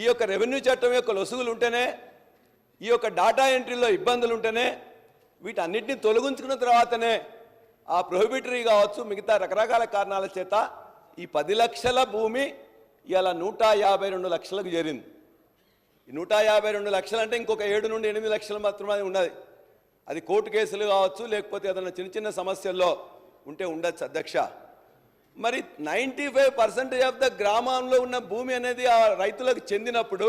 ఈ యొక్క రెవెన్యూ చట్టం యొక్క లొసుగులు ఉంటేనే ఈ యొక్క డాటా ఎంట్రీలో ఇబ్బందులు ఉంటేనే వీటన్నిటిని తొలగించుకున్న తర్వాతనే ఆ ప్రొహిబిటరీ కావచ్చు మిగతా రకరకాల కారణాల చేత ఈ పది లక్షల భూమి ఇలా నూట యాభై రెండు లక్షలకు చేరింది. ఈ నూట యాభై రెండు లక్షలు అంటే ఇంకొక ఏడు నుండి ఎనిమిది లక్షలు మాత్రమే ఉన్నది. అది కోర్టు కేసులు కావచ్చు లేకపోతే ఏదైనా చిన్న చిన్న సమస్యల్లో ఉంటే ఉండొచ్చు అధ్యక్ష. మరి ninety five percentage of the గ్రామంలో ఉన్న భూమి అనేది ఆ రైతులకు చెందినప్పుడు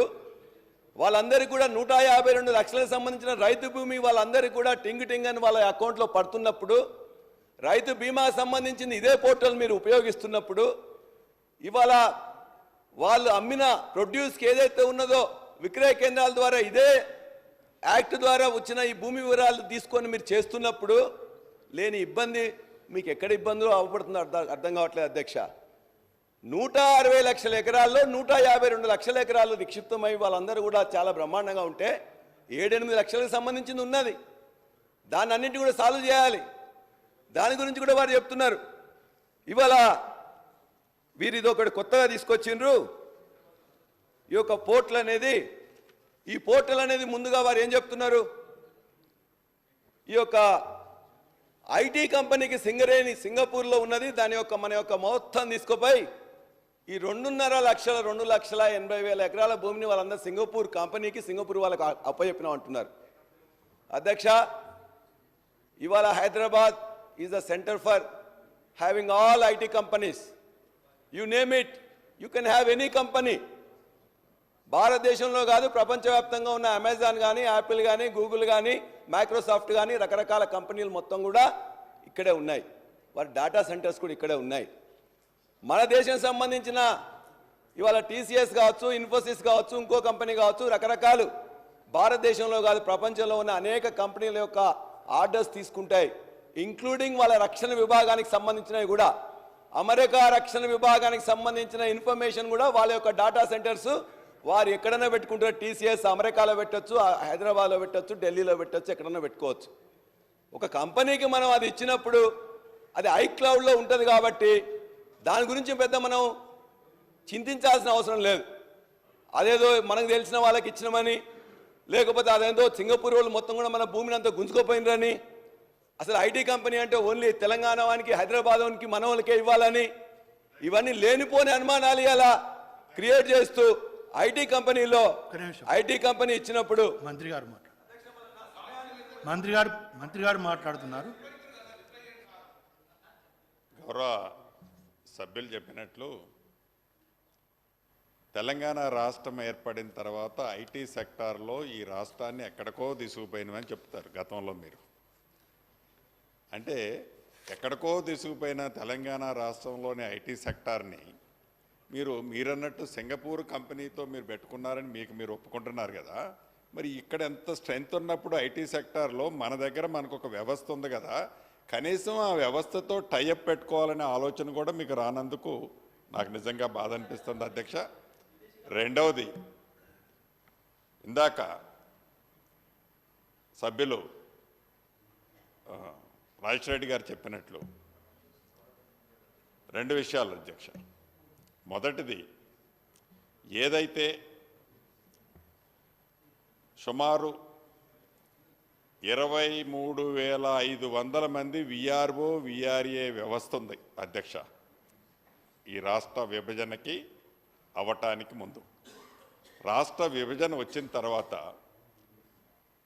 వాళ్ళందరికీ కూడా నూట యాభై రెండు లక్షలకు సంబంధించిన రైతు భూమి వాళ్ళందరికీ కూడా టింగ్ టింగ్ అని వాళ్ళ అకౌంట్లో పడుతున్నప్పుడు రైతు బీమా సంబంధించిన ఇదే పోర్టల్ మీరు ఉపయోగిస్తున్నప్పుడు ఇవాళ వాళ్ళు అమ్మిన ప్రొడ్యూస్కి ఏదైతే ఉన్నదో విక్రయ కేంద్రాల ద్వారా ఇదే యాక్ట్ ద్వారా వచ్చిన ఈ భూమి వివరాలు తీసుకొని మీరు చేస్తున్నప్పుడు లేని ఇబ్బంది మీకు ఎక్కడ ఇబ్బందులు అవపడుతుందో అర్థం అర్థం కావట్లేదు అధ్యక్ష. నూట అరవై లక్షల ఎకరాల్లో నూట యాభై రెండు లక్షల ఎకరాలు నిక్షిప్తమై వాళ్ళందరూ కూడా చాలా బ్రహ్మాండంగా ఉంటే ఏడెనిమిది లక్షలకు సంబంధించింది ఉన్నది. దాన్ని అన్నింటి కూడా సాల్వ్ చేయాలి. దాని గురించి కూడా వారు చెప్తున్నారు. ఇవాళ వీరు ఇది ఒకటి కొత్తగా తీసుకొచ్చిండ్రు. ఈ యొక్క పోర్టల్ అనేది ఈ పోర్టల్ అనేది ముందుగా వారు ఏం చెప్తున్నారు? ఈ యొక్క ఐటీ కంపెనీకి సింగరేణి సింగపూర్లో ఉన్నది. దాని యొక్క మన యొక్క మొత్తం తీసుకుపోయి ఈ రెండున్నర లక్షల రెండు లక్షల ఎనభై వేల ఎకరాల భూమిని వాళ్ళందరూ సింగపూర్ కంపెనీకి సింగపూర్ వాళ్ళకి అప్పచెప్పినాం అంటున్నారు. అధ్యక్ష ఇవాళ Hyderabad is the centre for having all IT companies. You name it you can have any company భారతదేశంలో కాదు ప్రపంచవ్యాప్తంగా ఉన్న అమెజాన్ కానీ యాపిల్ కానీ గూగుల్ కానీ మైక్రోసాఫ్ట్ కానీ రకరకాల కంపెనీలు మొత్తం కూడా ఇక్కడే ఉన్నాయి. వారి డేటా సెంటర్స్ కూడా ఇక్కడే ఉన్నాయి. మన దేశం సంబంధించిన ఇవాళ టీసీఎస్ కావచ్చు ఇన్ఫోసిస్ కావచ్చు ఇంకో కంపెనీ కావచ్చు రకరకాలు భారతదేశంలో కాదు ప్రపంచంలో ఉన్న అనేక కంపెనీల యొక్క ఆర్డర్స్ తీసుకుంటాయి. ఇంక్లూడింగ్ వాళ్ళ రక్షణ విభాగానికి సంబంధించినవి కూడా. అమెరికా రక్షణ విభాగానికి సంబంధించిన ఇన్ఫర్మేషన్ కూడా వాళ్ళ యొక్క డేటా సెంటర్స్ వారు ఎక్కడైనా పెట్టుకుంటారు టీసీఎస్ అమెరికాలో పెట్టొచ్చు హైదరాబాద్లో పెట్టొచ్చు ఢిల్లీలో పెట్టొచ్చు ఎక్కడైనా పెట్టుకోవచ్చు. ఒక కంపెనీకి మనం అది ఇచ్చినప్పుడు అది ఐక్లౌడ్లో ఉంటుంది కాబట్టి దాని గురించి పెద్ద మనం చింతించాల్సిన అవసరం లేదు. అదేదో మనకు తెలిసిన వాళ్ళకి ఇచ్చినామని లేకపోతే అదేదో సింగపూర్ వాళ్ళు మొత్తం కూడా మన భూమిని అంతా గుంజుకోపోయినరని అసలు ఐటీ కంపెనీ అంటే ఓన్లీ తెలంగాణ వానికి హైదరాబాద్ వానికి మన వాళ్ళకే ఇవ్వాలని ఇవన్నీ లేనిపోని అనుమానాలు ఇలా క్రియేట్ చేస్తూ ఐటీ కంపెనీలో. ఐటీ కంపెనీ ఇచ్చినప్పుడు మంత్రి గారు మాట్లాడు మంత్రి గారు మంత్రి గారు మాట్లాడుతున్నారు గౌరవ సభ్యులు చెప్పినట్లు తెలంగాణ రాష్ట్రం ఏర్పడిన తర్వాత ఐటీ సెక్టార్లో ఈ రాష్ట్రాన్ని ఎక్కడికో తీసుకుపోయినమని చెప్తారు గతంలో మీరు అంటే ఎక్కడికో తీసుకుపోయిన తెలంగాణ రాష్ట్రంలోని ఐటీ సెక్టార్ని మీరు మీరన్నట్టు సింగపూర్ కంపెనీతో మీరు పెట్టుకున్నారని మీకు మీరు ఒప్పుకుంటున్నారు కదా. మరి ఇక్కడ ఎంత స్ట్రెంగ్త్ ఉన్నప్పుడు ఐటీ సెక్టార్లో మన దగ్గర మనకు ఒక వ్యవస్థ ఉంది కదా. కనీసం ఆ వ్యవస్థతో టైఅప్ పెట్టుకోవాలనే ఆలోచన కూడా మీకు రానందుకు నాకు నిజంగా బాధ అనిపిస్తుంది అధ్యక్ష. రెండవది ఇందాక సభ్యులు రాజశేఖర్ రెడ్డి గారు చెప్పినట్లు రెండు విషయాలు అధ్యక్ష. మొదటిది ఏదైతే సుమారు ఇరవై మూడు వేల ఐదు వందల మంది విఆర్ఓ విఆర్ఏ వ్యవస్థ ఉంది అధ్యక్ష. ఈ రాష్ట్ర విభజనకి అవటానికి ముందు. రాష్ట్ర విభజన వచ్చిన తర్వాత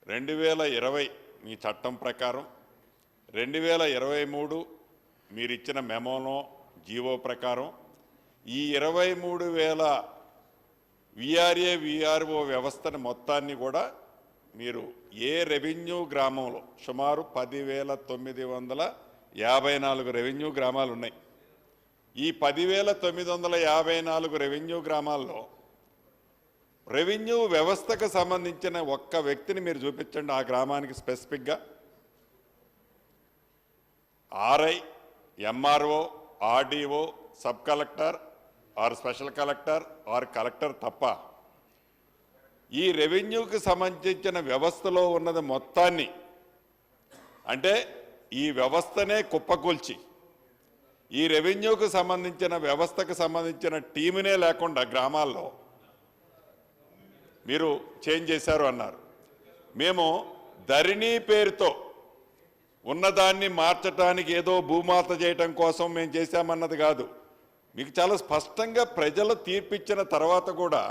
రెండు వేల ఇరవై మీ చట్టం ప్రకారం రెండు వేల ఇరవై మూడు మీరిచ్చిన మెమోలో జీవో ప్రకారం ఈ ఇరవై మూడు వేల విఆర్ఏ విఆర్ఓ వ్యవస్థను మొత్తాన్ని కూడా మీరు ఏ రెవెన్యూ గ్రామంలో సుమారు పదివేల తొమ్మిది వందల యాభై నాలుగు రెవెన్యూ గ్రామాలు ఉన్నాయి. ఈ పదివేల తొమ్మిది వందల యాభై నాలుగు రెవెన్యూ గ్రామాల్లో రెవెన్యూ వ్యవస్థకు సంబంధించిన ఒక్క వ్యక్తిని మీరు చూపించండి ఆ గ్రామానికి స్పెసిఫిక్గా. RI MRO RDO sub collector or special collector or collector తప్ప. ఈ రెవెన్యూకి సంబంధించిన వ్యవస్థలో ఉన్నది మొత్తాన్ని. అంటే ఈ వ్యవస్థనే కుప్పకూల్చి. ఈ రెవెన్యూకు సంబంధించిన వ్యవస్థకు సంబంధించిన టీమునే లేకుండా గ్రామాల్లో మీరు చేంజ్ చేశారు అన్నారు. మేము ధరణి పేరుతో ఉన్నదాన్ని మార్చటానికి ఏదో భూమాత చేయటం కోసం మేము చేశామన్నది కాదు. మీకు చాలా స్పష్టంగా ప్రజలు తీర్పిచ్చిన తర్వాత కూడా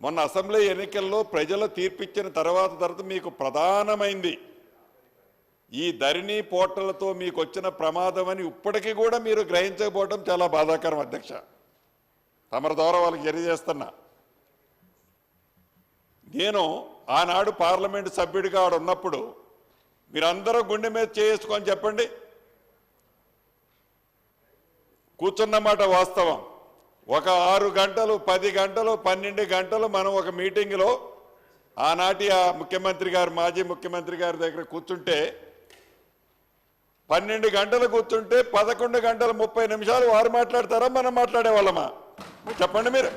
మొన్న అసెంబ్లీ ఎన్నికల్లో ప్రజలు తీర్పిచ్చిన తర్వాత తర్వాత మీకు ప్రధానమైంది ఈ ధరణి పోర్టలతో మీకు వచ్చిన ప్రమాదం అని ఇప్పటికీ కూడా మీరు గ్రహించకపోవడం చాలా బాధాకరం అధ్యక్ష. తమరి ద్వారా వాళ్ళకి తెలియజేస్తున్నా. నేను ఆనాడు పార్లమెంటు సభ్యుడిగా ఆడున్నప్పుడు మీరందరూ గుండె మీద చేసుకొని చెప్పండి కూర్చున్నమాట వాస్తవం. ఒక ఆరు గంటలు పది గంటలు పన్నెండు గంటలు మనం ఒక మీటింగ్లో ఆనాటి ఆ ముఖ్యమంత్రి గారు మాజీ ముఖ్యమంత్రి గారి దగ్గర కూర్చుంటే పన్నెండు గంటలు కూర్చుంటే పదకొండు గంటల ముప్పై నిమిషాలు వారు మాట్లాడతారా మనం మాట్లాడేవాళ్ళమా? చెప్పండి మీరు.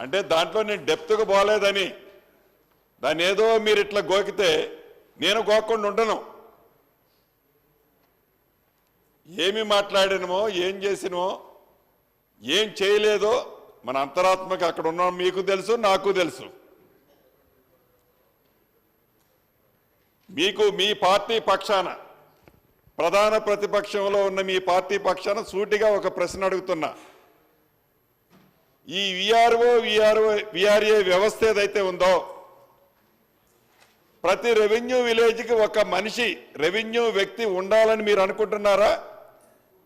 అంటే దాంట్లో నేను డెప్త్గా పోలేదని. దాన్ని ఏదో మీరు ఇట్లా గోకితే నేను గోకుండా ఉండను. ఏమి మాట్లాడినమో ఏం చేసినమో ఏం చేయలేదో మన అంతరాత్మకి అక్కడ ఉన్న మీకు తెలుసు నాకు తెలుసు. మీకు మీ పార్టీ పక్షాన ప్రధాన ప్రతిపక్షంలో ఉన్న మీ పార్టీ పక్షాన సూటిగా ఒక ప్రశ్న అడుగుతున్నా. ఈ విఆర్ఓ విఆర్ఓ విఆర్ఏ వ్యవస్థ ఏదైతే ఉందో ప్రతి రెవెన్యూ విలేజ్కి ఒక మనిషి రెవెన్యూ వ్యక్తి ఉండాలని మీరు అనుకుంటున్నారా?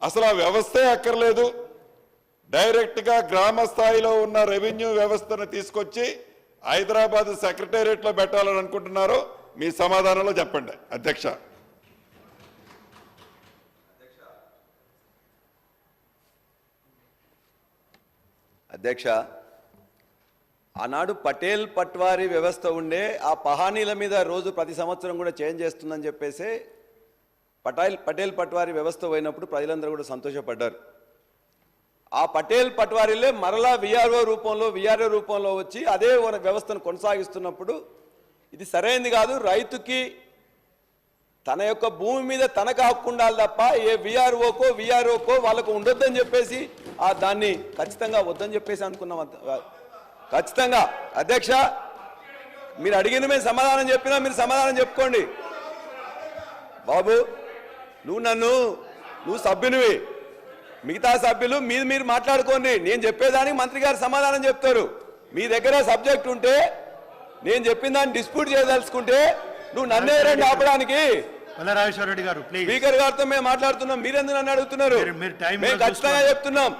అసలు ఆ వ్యవస్థే అక్కర్లేదు. డైరెక్ట్గా గ్రామ స్థాయిలో ఉన్న రెవెన్యూ వ్యవస్థను తీసుకొచ్చి హైదరాబాద్ సెక్రటేరియట్లో పెట్టాలని అనుకుంటున్నారో మీ సమాధానంలో చెప్పండి. అధ్యక్ష. అధ్యక్ష ఆనాడు పటేల్ పట్వారీ వ్యవస్థ ఉండే ఆ పహానీల మీద రోజు ప్రతి సంవత్సరం కూడా చేంజ్ చేస్తుందని చెప్పేసి పటేల్ పటేల్ పట్వారి వ్యవస్థ పోయినప్పుడు ప్రజలందరూ కూడా సంతోషపడ్డారు. ఆ పటేల్ పట్వారీలే మరలా విఆర్ఓ రూపంలో విఆర్ఓ రూపంలో వచ్చి అదే వ్యవస్థను కొనసాగిస్తున్నప్పుడు ఇది సరైనది కాదు. రైతుకి తన యొక్క భూమి మీద తనకు హక్కు ఉండాలి తప్ప ఏ విఆర్ఓకో విఆర్ఓకో వాళ్ళకు ఉండొద్దని చెప్పేసి ఆ దాన్ని ఖచ్చితంగా వద్దని చెప్పేసి అనుకున్నాం. ఖచ్చితంగా. అధ్యక్ష మీరు అడిగిన మేము సమాధానం చెప్పినా మీరు సమాధానం చెప్పుకోండి. బాబు నువ్వు నన్ను నువ్వు సభ్యునివి. మిగతా సభ్యులు మీరు మీరు మాట్లాడుకోండి. నేను చెప్పేదానికి మంత్రి గారు సమాధానం చెప్తారు. మీ దగ్గర సబ్జెక్ట్ ఉంటే నేను చెప్పిన దాన్ని డిస్ప్యూట్ చేయదలుచుకుంటే నువ్వు నన్నే రండి ఆపడానికి. రెడ్డి గారు స్పీకర్ గారితో మేము మాట్లాడుతున్నాం. మీరెందుకు నన్ను అడుగుతున్నారు? మేము ఖచ్చితంగా. చెప్తున్నాం.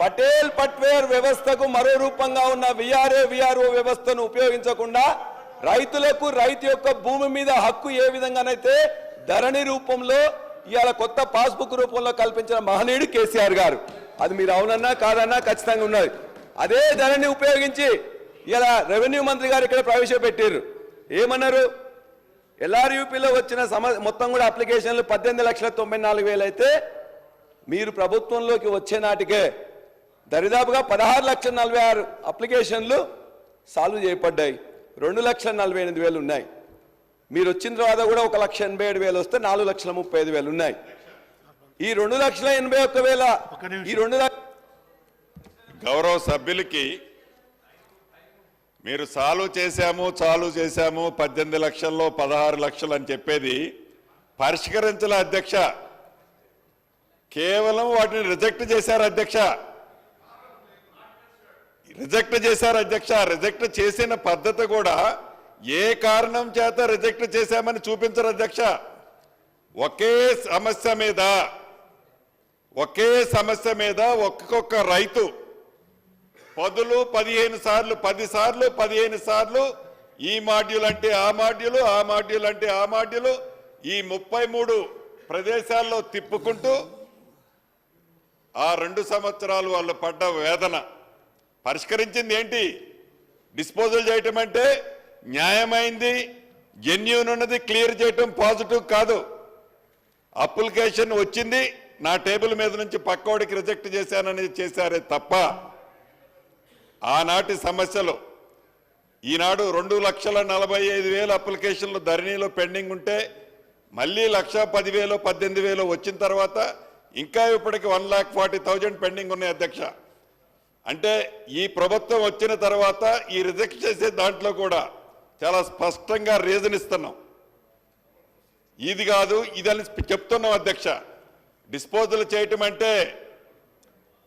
పటేల్ పట్వేర్ వ్యవస్థకు మరో రూపంగా ఉన్న విఆర్ఏ విఆర్ఓ వ్యవస్థను ఉపయోగించకుండా రైతులకు రైతు యొక్క భూమి మీద హక్కు ఏ విధంగానైతే ధరణి రూపంలో ఇవాళ కొత్త పాస్బుక్ రూపంలో కల్పించిన మహనీయుడు కేసీఆర్ గారు. అది మీరు అవునన్నా కాదన్నా ఖచ్చితంగా ఉన్నది. అదే ధనాన్ని ఉపయోగించి ఇలా రెవెన్యూ మంత్రి గారు ఇక్కడ ప్రవేశపెట్టారు ఏమన్నారు? ఎల్ఆర్యూపీలో వచ్చిన సమ మొత్తం కూడా అప్లికేషన్లు పద్దెనిమిది లక్షల తొంభై నాలుగు వేలు అయితే మీరు ప్రభుత్వంలోకి వచ్చే నాటికే దరిదాపుగా పదహారు లక్షల నలభై ఆరు అప్లికేషన్లు సాల్వ్ చేయబడ్డాయి. రెండు లక్షల నలభై ఎనిమిది వేలు ఉన్నాయి. మీరు వచ్చిన తర్వాత కూడా ఒక లక్ష ఎనభై ఏడు వేలు వస్తే నాలుగు లక్షల ముప్పై ఐదు వేలు ఉన్నాయి. ఈ రెండు లక్షల ఎనభై ఒక్క వేల. ఈ రెండు లక్ష గౌరవ సభ్యులకి మీరు చాలు చేశాము చాలు చేశాము పద్దెనిమిది లక్షల్లో పదహారు లక్షలు అని చెప్పేది పరిష్కరించాల అధ్యక్ష. కేవలం వాటిని రిజెక్ట్ చేశారు అధ్యక్ష. రిజెక్ట్ చేశారు అధ్యక్ష. రిజెక్ట్ చేసిన పద్ధతి కూడా ఏ కారణం చేత రిజెక్ట్ చేశామని చూపించరు అధ్యక్ష? ఒకే సమస్య మీద ఒకే సమస్య మీద ఒక్కొక్క రైతు పదులు పదిహేను సార్లు పది సార్లు పదిహేను సార్లు ఈ మాడ్యూల్ అంటే ఆ మాడ్యూలు ఆ మాడ్యూల్ అంటే ఆ మాడ్యూలు ఈ ముప్పై మూడు ప్రదేశాల్లో తిప్పుకుంటూ ఆ రెండు సంవత్సరాలు వాళ్ళు పడ్డ వేదన. పరిష్కరించింది ఏంటి? డిస్పోజల్ చేయటం అంటే న్యాయమైంది జెన్యూన్ ఉన్నది క్లియర్ చేయటం పాజిటివ్ కాదు. అప్లికేషన్ వచ్చింది నా టేబుల్ మీద నుంచి పక్కోడికి రిజెక్ట్ చేశానని చేశారే తప్ప ఆనాటి సమస్యలు ఈనాడు రెండు లక్షల నలభై ఐదు వేల అప్లికేషన్లు ధరణిలో పెండింగ్ ఉంటే మళ్ళీ లక్ష పదివేలు పద్దెనిమిది వేలు వచ్చిన తర్వాత ఇంకా ఇప్పటికి one lakh forty thousand pending ఉన్నాయి అధ్యక్ష. అంటే ఈ ప్రభుత్వం వచ్చిన తర్వాత ఈ రిజెక్ట్ చేసే దాంట్లో కూడా చాలా స్పష్టంగా రీజన్ ఇస్తున్నాం. ఇది కాదు ఇదని చెప్తున్నాం అధ్యక్ష. డిస్పోజల్ చేయటం అంటే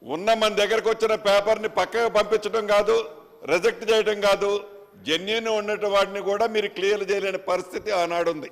ఉన్న మన దగ్గరకు వచ్చిన పేపర్ని పక్కకు పంపించడం కాదు రిజెక్ట్ చేయడం కాదు జెన్యున్ ఉన్నటువంటి వాటిని కూడా మీరు క్లియర్ చేయలేని పరిస్థితి ఆనాడు ఉంది